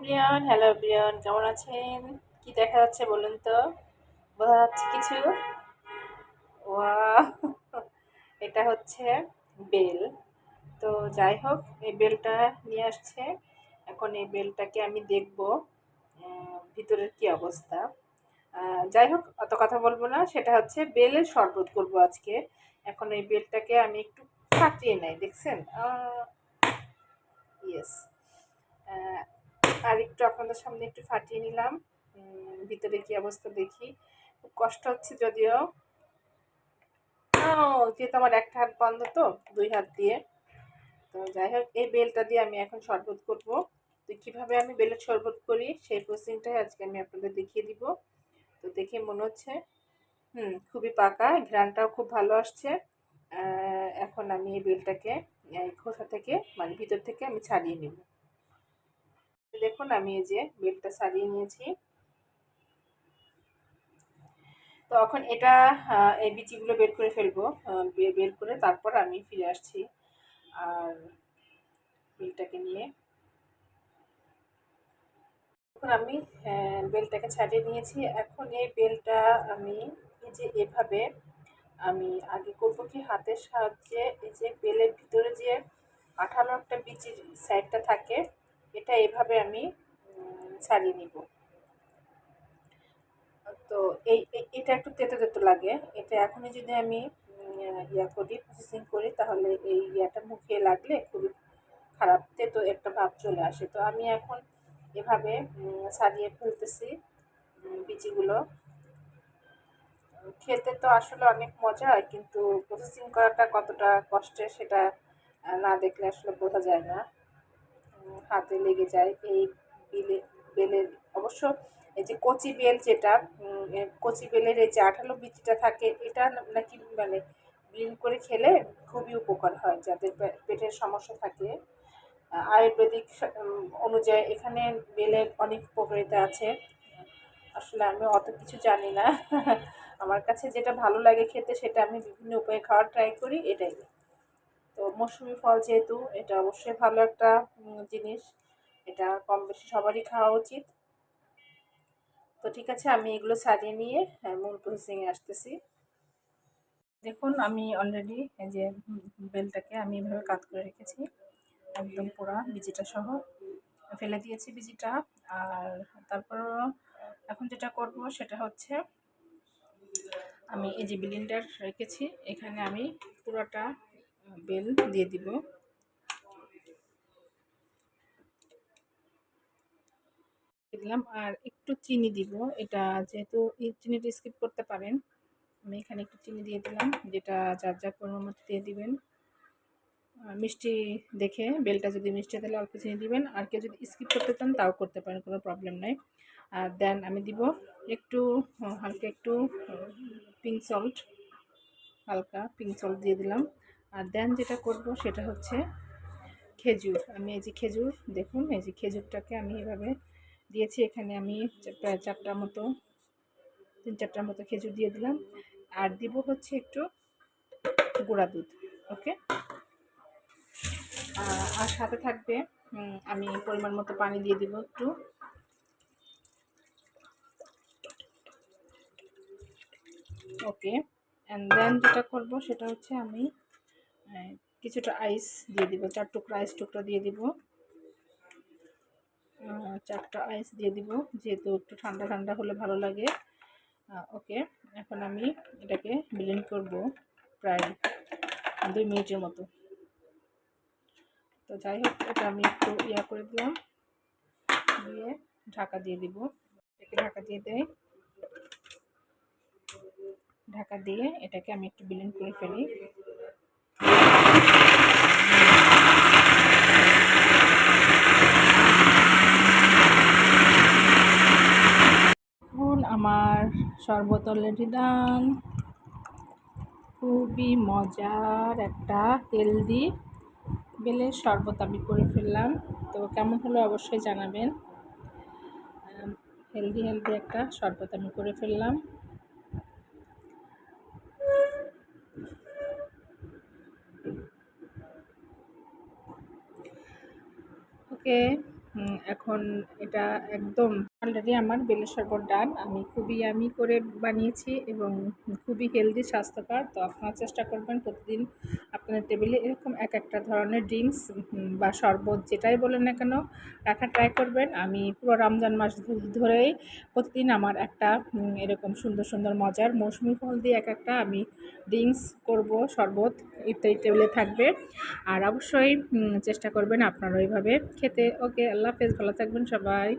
প্রিয়ন hello প্রিয়ন কেমন আছেন? কি দেখা যাচ্ছে বলুন তো? বোঝা যাচ্ছে কিছু? ওয়া এটা হচ্ছে বেল। তো যাই হোক, এই বেলটা নিয়ে আসছে। এখন এই বেলটাকে আমি দেখব ভিতরের কি অবস্থা। যাই হোক, অত কথা বলব না, সেটা হচ্ছে বেলের শরবত করব আজকে। এখন এই বেলটাকে আমি একটু ফাটিয়ে নেই, দেখছেন? ইয়েস আর একটু আপনাদের সামনে একটু ফাটিয়ে নিলাম। ভিতরে কি অবস্থা দেখি। খুব কষ্ট হচ্ছে যদিও। যেহেতু আমার একটা হাত বন্ধ তো, দুই হাত দিয়ে। তো যাই হোক, এই বেলটা দিয়ে আমি এখন শরবত করব। তো কীভাবে আমি বেলের শরবত করি, সেই প্রসেসিংটাই আজকে আমি আপনাদের দেখিয়ে দিব। তো দেখে মনে হচ্ছে, হুম, খুবই পাকা, ঘ্রানটাও খুব ভালো আসছে। এখন আমি এই বেলটাকে খোসা থেকে মানে ভিতর থেকে আমি ছাড়িয়ে নেব। দেখুন, আমি এই যে বেলটা সারিয়ে নিয়েছি। তো এখন এটা এই বিচিগুলো বের করে ফেলব বের করে তারপর আমি ফিরে আসছি আর বেলটাকে নিয়ে। এখন আমি বেলটাকে ছাড়িয়ে নিয়েছি। এখন এই বেলটা আমি এই যে এভাবে আমি আগে করব কি, হাতের সাহায্যে এই যে বেলের ভিতরে যে আঠালো একটা বিচির সাইডটা থাকে এটা এভাবে আমি ছাড়িয়ে নিব। তো এই এটা একটু তেতো তেতো লাগে। এটা এখনই যদি আমি ইয়া করি প্রসেসিং করি, তাহলে এই ইয়াটা মুখে লাগলে খুবই খারাপ, তেতো একটা ভাব চলে আসে। তো আমি এখন এভাবে ছাড়িয়ে ফেলতেছি বিচিগুলো। খেতে তো আসলে অনেক মজা, কিন্তু প্রসেসিং করাটা কতটা কষ্টের সেটা না দেখলে আসলে বোঝা যায় না। হাতে লেগে যায় এই বিলে, বেলের। অবশ্য এই যে কচি বেল যেটা কচি বেলের এই যে আঠালো বিচিটা থাকে, এটা নাকি মানে ব্লিন করে খেলে খুবই উপকার হয় যাদের পেটের সমস্যা থাকে। আয়ুর্বেদিক অনুযায়ী এখানে বেলের অনেক উপকারিতা আছে। আসলে আমি অত কিছু জানি না। আমার কাছে যেটা ভালো লাগে খেতে সেটা আমি বিভিন্ন উপায়ে খাওয়ার ট্রাই করি, এটাই। তো মৌসুমি ফল যেহেতু, এটা অবশ্যই ভালো একটা জিনিস। এটা কম বেশি সবারই খাওয়া উচিত। তো ঠিক আছে, আমি এগুলো সারিয়ে নিয়ে মূল প্রসেসিংয়ে আসতেছি। দেখুন, আমি অলরেডি এই যে বেলটাকে আমি এভাবে কাত করে রেখেছি। একদম পুরা বিজিটা সহ। ফেলে দিয়েছি বিজিটা। আর তারপর এখন যেটা করব, সেটা হচ্ছে আমি এই যে বিলিন্ডার রেখেছি। এখানে আমি পুরোটা বেল দিয়ে দিব। দিলাম আর একটু চিনি দিব। এটা যেহেতু চিনিটা স্কিপ করতে পারেন, আমি এখানে একটু চিনি দিয়ে দিলাম, যেটা যার যার পরিমাণ মতো দিয়ে দিবেন। মিষ্টি দেখে, বেলটা যদি মিষ্টি তাহলে অল্প চিনি দিবেন। আর কেউ যদি স্কিপ করতে চান তাও করতে পারেন, কোনো প্রবলেম নাই। আর দেন আমি দিব একটু, হালকা একটু পিঙ্ক সল্ট হালকা পিঙ্ক সল্ট দিয়ে দিলাম। আর দেন যেটা করব সেটা হচ্ছে খেজুর। আমি এই যে খেজুর, দেখুন, এই যে খেজুরটাকে আমি এভাবে দিয়েছি। এখানে আমি প্রায় চারটার মতো, তিন চারটার মতো খেজুর দিয়ে দিলাম। আর দিব হচ্ছে একটু গুঁড়া দুধ, ওকে? আর সাথে থাকবে আমি পরিমাণ মতো পানি দিয়ে দিব একটু। ওকে? অ্যান্ড দেন যেটা করব সেটা হচ্ছে আমি কিছুটা আইস দিয়ে দিব, চার টুকরা আইস টুকরা দিয়ে দিব। চারটা আইস দিয়ে দিব, যেহেতু একটু ঠান্ডা ঠান্ডা হলে ভালো লাগে। ওকে এখন আমি এটাকে ব্লেন্ড করব প্রায় দুই মিনিটের মতো। তো যাই হোক, এটা আমি একটু ইয়া করে দিলাম। দিয়ে ঢাকা দিয়ে দিব। এটাকে ঢাকা দিয়ে দেয় ঢাকা দিয়ে এটাকে আমি একটু ব্লেন্ড করে ফেলি। আমার শরবত অলরেডি ডান খুবই মজার একটা হেলদি বেলের শরবত আমি করে ফেললাম। তো কেমন হলো অবশ্যই জানাবেন। হেলদি হেলদি একটা শরবত আমি করে ফেললাম। ওকে এখন এটা একদম অলরেডি আমার বেলের শরবত ডান আমি খুবই আমি করে বানিয়েছি এবং খুবই হেলদি স্বাস্থ্যকর। তো আপনারা চেষ্টা করবেন প্রতিদিন আপনার টেবিলে এরকম এক একটা ধরনের ড্রিঙ্কস বা শরবত যেটাই বলেন না কেন রাখার ট্রাই করবেন। আমি পুরো রমজান মাস ধরেই প্রতিদিন আমার একটা এরকম সুন্দর সুন্দর, মজার মৌসুমি ফল দিয়ে এক একটা আমি ড্রিঙ্কস করব, শরবত ইত্যাদি টেবিলে থাকবে। আর অবশ্যই চেষ্টা করবেন আপনারা ওইভাবে খেতে। ওকে আল্লাহ হাফেজ, ভালো থাকবেন সবাই।